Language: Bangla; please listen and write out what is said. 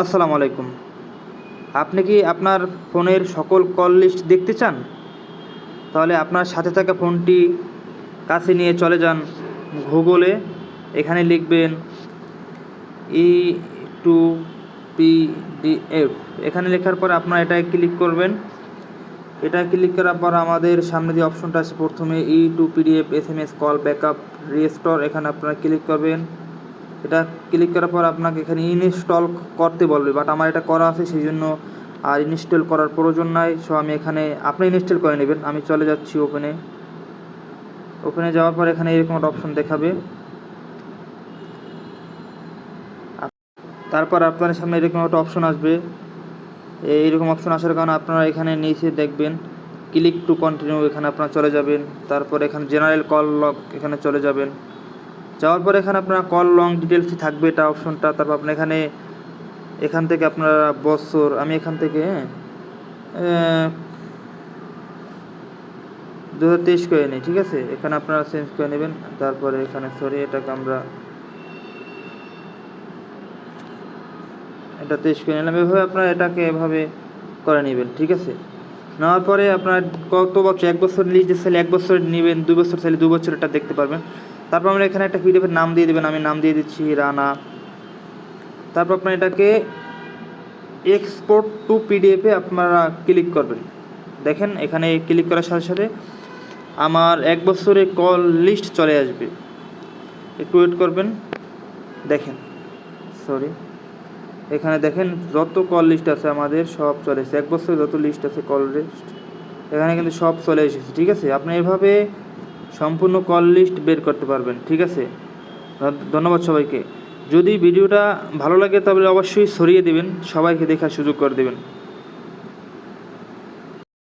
আসসালামু আলাইকুম। আপনি কি আপনার ফোনের সকল কল লিস্ট দেখতে চান? তাহলে আপনার সাথে থাকা ফোনটি কাছে নিয়ে চলে যান গুগলে। এখানে লিখবেন E to P D F. এখানে লেখার পর আপনার এটায় ক্লিক করবেন। এটা ক্লিক করার পর আমাদের সামনে যে অপশনটা আছে, প্রথমে E to PDF S M S call backup restore, এখানে আপনারা ক্লিক করবেন। এটা ক্লিক করার পর আপনাকে এখানে ইনস্টল করতে বলবে বাট আমার এটা করা আছে সেই জন্য আর ইনস্টল করার প্রয়োজন নাই সো আমি এখানে, আপনি ইনস্টল করে নেবেন, আমি চলে যাচ্ছি ওপেনে ওপেনে যাওয়ার পর এখানে এরকম একটা অপশন দেখাবে। তারপর আপনার সামনে এরকম একটা অপশন আসবে। এইরকম অপশন আসার কারণে আপনারা এখানে নিচে দেখবেন ক্লিক টু কন্টিনিউ এখানে আপনারা চলে যাবেন। তারপর এখানে জেনারেল কল লক এখানে চলে যাবেন। যাওয়ার পর এখানে আপনার কল লং ডিটেলস থাকবে, এটা অপশনটা তারপর আপনি এখানে, এখান থেকে আপনারা বছর, আমি এখান থেকে দু হাজার তেইশ করে নিই, ঠিক আছে? এখানে আপনারা চেঞ্জ করে নেবেন, তারপরে এখানে সরি এটাকে আমরা, এটা তেইশ করে নিলাম, এভাবে আপনারা এটাকে এভাবে করে নেবেন, ঠিক আছে? নেওয়ার পরে আপনার কত বছর, এক বছর লিজ চাইলে এক বছর নেবেন দু বছর চাইলে দু বছর এটা দেখতে পারবেন। তারপর আমরা এখানে একটা পিডিএফের নাম দিয়ে দেবেন, আমি নাম দিয়ে দিচ্ছি রানা। তারপর আপনার এটাকে এক্সপোর্ট টু পিডিএফে আপনারা ক্লিক করবেন। দেখেন, এখানে ক্লিক করার সাথে সাথে আমার এক বছরের কল লিস্ট চলে আসবে। একটু ওয়েট করবেন। দেখেন সরি এখানে দেখেন, যত কল লিস্ট আছে আমাদের সব চলে এসেছে। এক বছরের যত লিস্ট আছে কল লিস্ট এখানে কিন্তু সব চলে এসেছে, ঠিক আছে? আপনি এভাবে সম্পূর্ণ কল লিস্ট বের করতে পারবেন, ঠিক আছে? ধন্যবাদ সবাইকে। যদি ভিডিওটা ভালো লাগে তাহলে অবশ্যই সরিয়ে দেবেন, সবাইকে দেখার সুযোগ করে দেবেন।